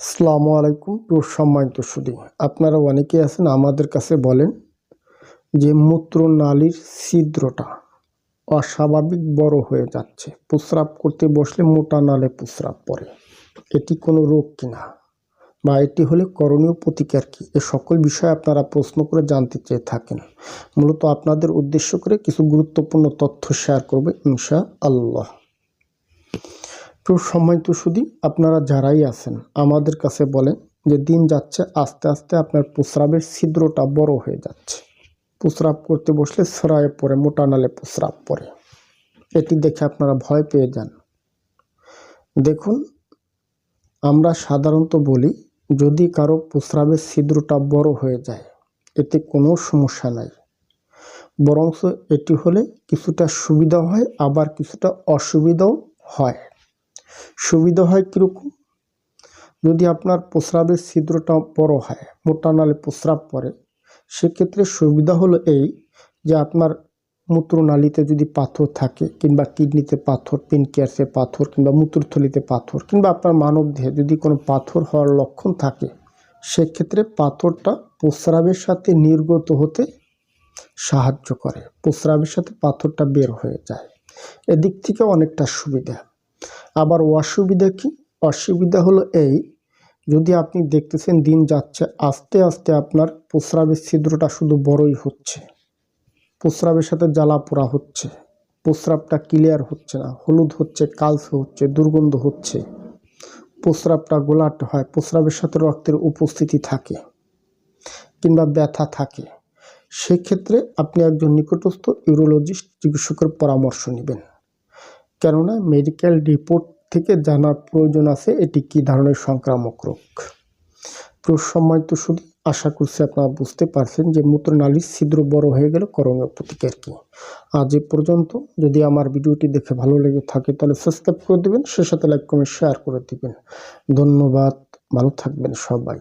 আসসালামু আলাইকুম সম্মানিত সুদী আপনারা অনেকে আছেন আমাদের কাছে বলেন যে মূত্রনালীর ছিদ্রটা অস্বাভাবিক বড় হয়ে যাচ্ছে। প্রস্রাব করতে বসলে মোটা নালে প্রস্রাব পড়ে। এটি কোনো রোগ কিনা? বা এটি হলে করণীয় প্রতিকার কি? এ সকল বিষয়ে আপনারা প্রশ্ন করে জানতে চেয়ে থাকেন। মূলত আপনাদের উদ্দেশ্য করে কিছু গুরুত্বপূর্ণ তথ্য শেয়ার করবে ইনশা আল্লাহ তো সম্মানিত শুধু আপনারা যারাই আছেন, আমাদের কাছে বলেন যে দিন যাচ্ছে, আস্তে আস্তে আপনার প্রস্রাবের ছিদ্রটা বড় হয়ে যাচ্ছে। প্রস্রাব করতে বসলে সরায়ে পড়ে, মোটা নালে প্রস্রাব পড়ে। এটি দেখে আপনারা ভয় পেয়ে যান। দেখুন, আমরা সাধারণত বলি, যদি কারও প্রস্রাবের ছিদ্রটা বড় হয়ে যায়, এতে কোনো সমস্যা নাই। বরঞ্চ এটি হলে কিছুটা সুবিধা হয়, আবার কিছুটা অসুবিধাও হয়। সুবিধা হয় কীরকম? যদি আপনার প্রস্রাবের ছিদ্রটা বড় হয়, মোটা নালে প্রস্রাব পড়ে, সেক্ষেত্রে সুবিধা হলো এই যে আপনার মূত্রনালীতে যদি পাথর থাকে কিংবা কিডনিতে পাথর পেনকিয়ার্সে পাথর কিংবা মূত্রথলিতে পাথর কিংবা আপনার মানব দেহে যদি কোনো পাথর হওয়ার লক্ষণ থাকে, সেক্ষেত্রে পাথরটা প্রস্রাবের সাথে নির্গত হতে সাহায্য করে। প্রস্রাবের সাথে পাথরটা বের হয়ে যায়। এদিক থেকে অনেকটা সুবিধা। আবার অসুবিধা কি? অসুবিধা হলো এই, যদি আপনি দেখতেছেন দিন যাচ্ছে, আস্তে আস্তে আপনার প্রস্রাবের ছিদ্রটা শুধু বড়ই হচ্ছে। প্রস্রাবের সাথে জ্বালা পোড়া হচ্ছে। প্রস্রাবটা ক্লিয়ার হচ্ছে না। হলুদ হচ্ছে, কালসে হচ্ছে, দুর্গন্ধ হচ্ছে। প্রস্রাবটা গোলাট হয়, প্রস্রাবের সাথে রক্তের উপস্থিতি থাকে কিংবা ব্যথা থাকে। সেক্ষেত্রে আপনি একজন নিকটস্থ ইউরোলজিস্ট চিকিৎসকের পরামর্শ নেবেন। কেননা মেডিকেল রিপোর্ট থেকে জানার প্রয়োজন আছে, এটি কী ধরনের সংক্রামক রোগ? প্রসম্মানিত শুধু আশা করছি আপনারা বুঝতে পারছেন যে মূত্রনালীর ছিদ্র বড় হয়ে গেলে করণীয় প্রতিকার কী। আজ এ পর্যন্ত, যদি আমার ভিডিওটি দেখে ভালো লেগে থাকে তাহলে সাবস্ক্রাইব করে দেবেন সে সাথে লাইক কমেন্ট শেয়ার করে দেবেন। ধন্যবাদ, ভালো থাকবেন সবাই।